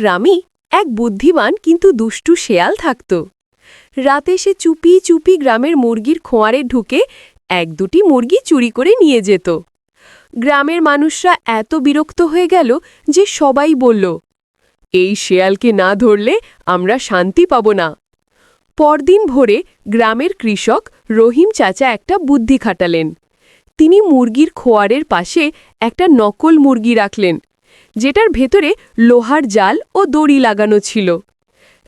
গ্রামে এক বুদ্ধিমান কিন্তু দুষ্টু শেয়াল থাকত। রাতে সে চুপি চুপি গ্রামের মুরগির খোঁয়ারে ঢুকে এক দুটি মুরগি চুরি করে নিয়ে যেত। গ্রামের মানুষরা এত বিরক্ত হয়ে গেল যে সবাই বলল, এই শেয়ালকে না ধরলে আমরা শান্তি পাব না। পরদিন ভোরে গ্রামের কৃষক রহিম চাচা একটা বুদ্ধি খাটালেন। তিনি মুরগির খোয়ারের পাশে একটা নকল মুরগি রাখলেন। যেটার ভেতরে লোহার জাল ও দড়ি লাগানো ছিল।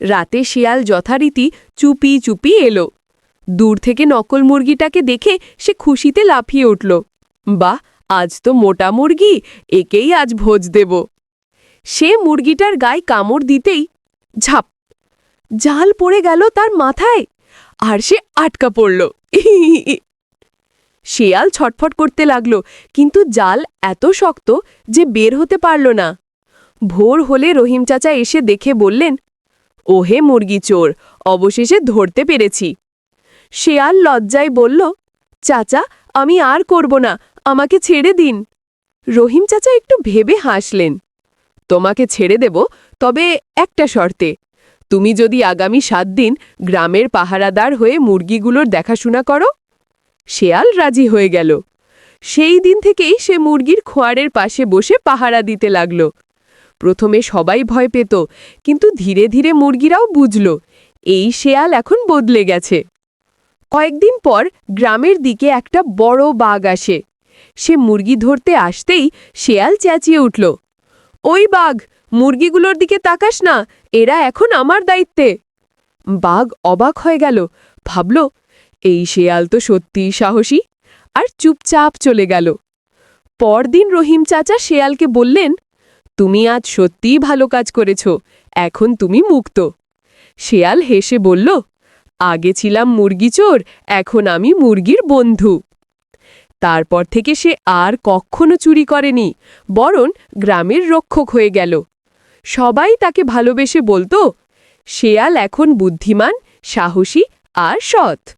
রাতে শিয়াল যথারীতি চুপি চুপি এলো। দূর থেকে নকল মুরগিটাকে দেখে সে খুশিতে লাফিয়ে উঠল। বাহ, আজ তো মোটা মুরগি, একেই আজ ভোজ দেব। সে মুরগিটার গায়ে কামড় দিতেই ঝাপ, জাল পড়ে গেল তার মাথায়, আর সে আটকা পড়ল। শেয়াল ছটফট করতে লাগল, কিন্তু জাল এত শক্ত যে বের হতে পারল না। ভোর হলে রহিম চাচা এসে দেখে বললেন, ওহে মুরগি চোর, অবশেষে ধরতে পেরেছি। শেয়াল লজ্জায় বলল, চাচা, আমি আর করব না, আমাকে ছেড়ে দিন। রহিম চাচা একটু ভেবে হাসলেন, তোমাকে ছেড়ে দেব, তবে একটা শর্তে, তুমি যদি আগামী সাত দিন গ্রামের পাহারাদার হয়ে মুরগিগুলোর দেখাশোনা করো শেয়াল রাজি হয়ে গেল। সেই দিন থেকেই সে মুরগির খোয়ারের পাশে বসে পাহারা দিতে লাগল। প্রথমে সবাই ভয় পেত, কিন্তু ধীরে ধীরে মুরগিরাও বুঝল, এই শেয়াল এখন বদলে গেছে। কয়েকদিন পর গ্রামের দিকে একটা বড় বাঘ আসে। সে মুরগি ধরতে আসতেই শেয়াল চেঁচিয়ে উঠল, ওই বাঘ, মুরগিগুলোর দিকে তাকাস না, এরা এখন আমার দায়িত্বে। বাঘ অবাক হয়ে গেল, ভাবল এই শেয়াল তো সত্যিই সাহসী। আর চুপচাপ চলে গেল। পরদিন রহিম চাচা শেয়ালকে বললেন, তুমি আজ সত্যিই ভালো কাজ করেছ, এখন তুমি মুক্ত। শেয়াল হেসে বলল, আগে ছিলাম মুরগি চোর, এখন আমি মুরগির বন্ধু। তারপর থেকে সে আর কখনো চুরি করেনি, বরং গ্রামের রক্ষক হয়ে গেল। সবাই তাকে ভালোবেসে বলতো, শেয়াল এখন বুদ্ধিমান, সাহসী আর সৎ।